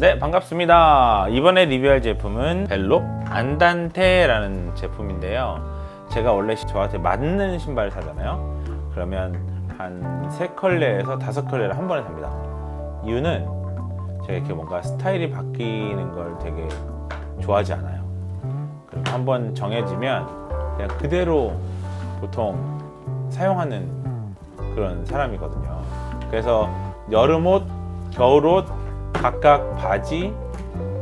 네, 반갑습니다. 이번에 리뷰할 제품은 벨롭 안단테라는 제품인데요. 제가 원래 저한테 맞는 신발을 사잖아요. 그러면 한세 컬레에서 다섯 컬레를 한 번에 삽니다. 이유는 제가 이렇게 뭔가 스타일이 바뀌는 걸 되게 좋아하지 않아요. 그리고 한 번 정해지면 그냥 그대로 보통 사용하는 그런 사람이거든요. 그래서 여름 옷, 겨울 옷 각각 바지,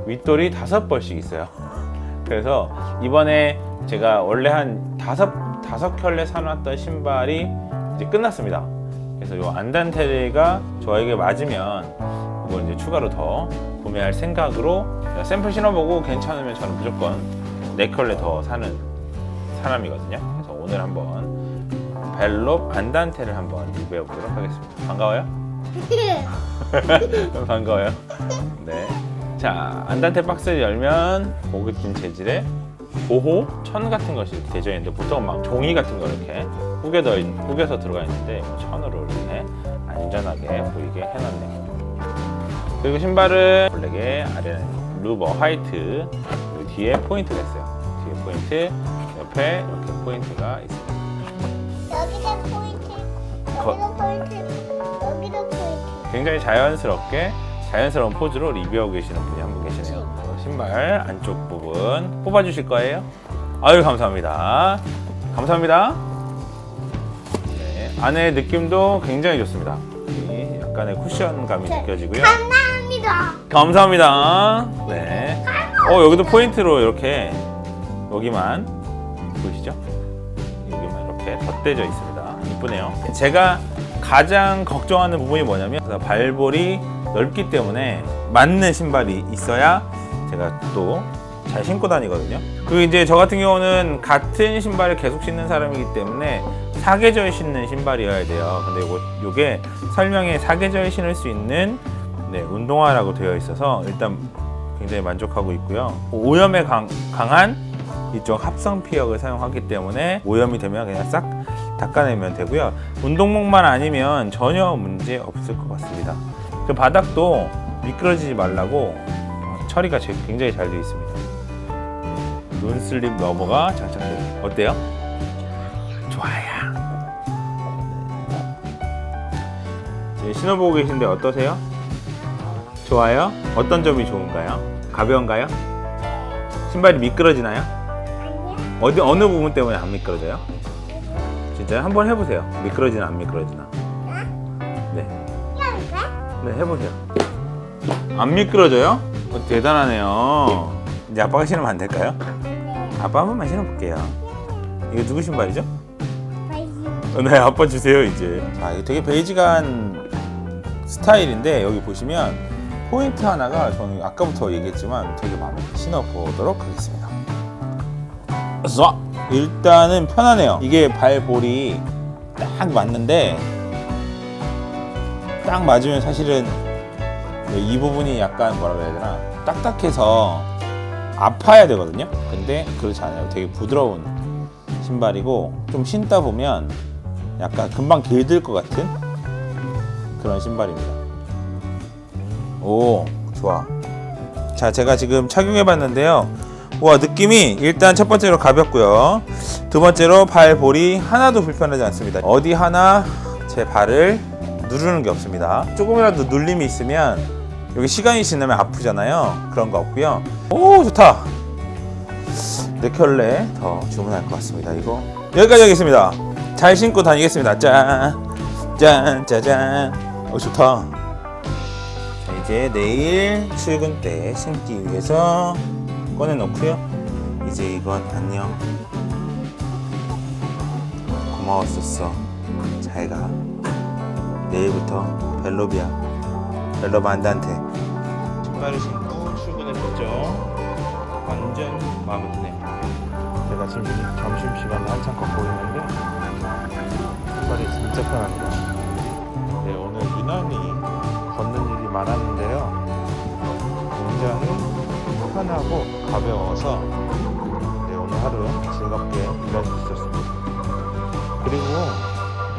윗돌이 다섯 벌씩 있어요. 그래서 이번에 제가 원래 한 다섯 다섯 켤레 사놨던 신발이 이제 끝났습니다. 그래서 이 안단테레가 저에게 맞으면 이걸 이제 추가로 더 구매할 생각으로 샘플 신어보고 괜찮으면 저는 무조건 네 켤레 더 사는 사람이거든요. 그래서 오늘 한번 벨롭 안단테를 한번 리뷰해 보도록 하겠습니다. 반가워요? 반가워요. 네. 자, 안단테 박스를 열면 고급진 재질의 보호 천 같은 것이 이렇게 되어 있는데 보통 막 종이 같은 거 이렇게 구겨져 있, 구겨서 들어가 있는데 뭐 천으로 이렇게 안전하게 보이게 해놨네요. 그리고 신발은 블랙에 아래는 루버 화이트 그리고 뒤에 포인트가 있어요. 뒤에 포인트 옆에 이렇게 포인트가 있습니다. 여기도 포인트, 여기도 포인트, 여기도 포인트. 굉장히 자연스럽게 자연스러운 포즈로 리뷰하고 계시는 분이 한 분 계시네요. 어, 신발 안쪽 부분 뽑아주실 거예요? 아유 감사합니다. 감사합니다. 네, 안에 느낌도 굉장히 좋습니다. 이 약간의 쿠션감이 느껴지고요. 감사합니다. 감사합니다. 네. 어 여기도 포인트로 이렇게 여기만 보이시죠? 여기만 이렇게 덧대져 있습니다. 이쁘네요. 제가 가장 걱정하는 부분이 뭐냐면 발볼이 넓기 때문에 맞는 신발이 있어야 제가 또 잘 신고 다니거든요. 그리고 이제 저 같은 경우는 같은 신발을 계속 신는 사람이기 때문에 사계절 신는 신발이어야 돼요. 근데 요게 설명에 사계절 신을 수 있는 네, 운동화라고 되어 있어서 일단 굉장히 만족하고 있고요. 오염에 강, 강한 이쪽 합성 피혁을 사용하기 때문에 오염이 되면 그냥 싹 닦아내면 되고요. 운동복만 아니면 전혀 문제 없을 것 같습니다. 그 바닥도 미끄러지지 말라고 어, 처리가 제- 굉장히 잘 되어 있습니다. 논슬립 러버가 장착되어. 어때요? 좋아요. 네, 신어보고 계신데 어떠세요? 좋아요? 어떤 점이 좋은가요? 가벼운가요? 신발이 미끄러지나요? 어디 어느 부분 때문에 안 미끄러져요? 진짜 한번 해보세요. 미끄러지나 안 미끄러지나. 네? 네 해보세요. 안 미끄러져요? 어, 대단하네요. 이제 아빠가 신으면 안 될까요? 아빠 한 번만 신어볼게요. 이거 누구 신발이죠? 어, 네, 아빠 주세요 이제. 아, 이거 되게 베이직한 스타일인데 여기 보시면 포인트 하나가 저는 아까부터 얘기했지만 되게 마음에. 신어보도록 하겠습니다. 쏴! 일단은 편하네요. 이게 발볼이 딱 맞는데 딱 맞으면 사실은 이 부분이 약간 뭐라 그래야 되나 딱딱해서 아파야 되거든요. 근데 그렇지 않아요. 되게 부드러운 신발이고 좀 신다 보면 약간 금방 길들 것 같은 그런 신발입니다. 오, 좋아. 자, 제가 지금 착용해 봤는데요. 와, 느낌이 일단 첫 번째로 가볍고요. 두 번째로 발볼이 하나도 불편하지 않습니다. 어디 하나 제 발을 누르는 게 없습니다. 조금이라도 눌림이 있으면 여기 시간이 지나면 아프잖아요. 그런 거 없고요. 오, 좋다. 네 켤레 더 주문할 것 같습니다. 이거 여기까지 하겠습니다. 잘 신고 다니겠습니다. 짠, 짠, 짜잔. 어 좋다. 자 이제 내일 출근 때 신기 위해서 꺼내 놓고요. 이제 이건 안녕. 고마웠었어. 잘 가. 내일부터 벨로비야. 벨로브 안단테. 신발을 신고 출근했었죠. 완전 마음에 드네요. 제가 지금 점심시간에 한참 걷고 있는데 신발이 진짜 편합니다. 네, 오늘 유난히 걷는 일이 많았는데요. 굉장히 편하고 가벼워서 네, 오늘 하루 즐겁게 일할 수 있었습니다. 그리고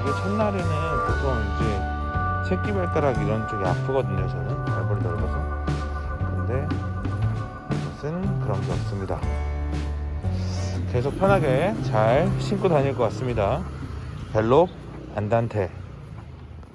이게 첫날에는 보통 이제 새끼 발가락 이런 쪽이 아프거든요, 저는 발볼이 넓어서. 것은 그런 게 없습니다. 계속 편하게 잘 신고 다닐 것 같습니다. 벨롭 안단테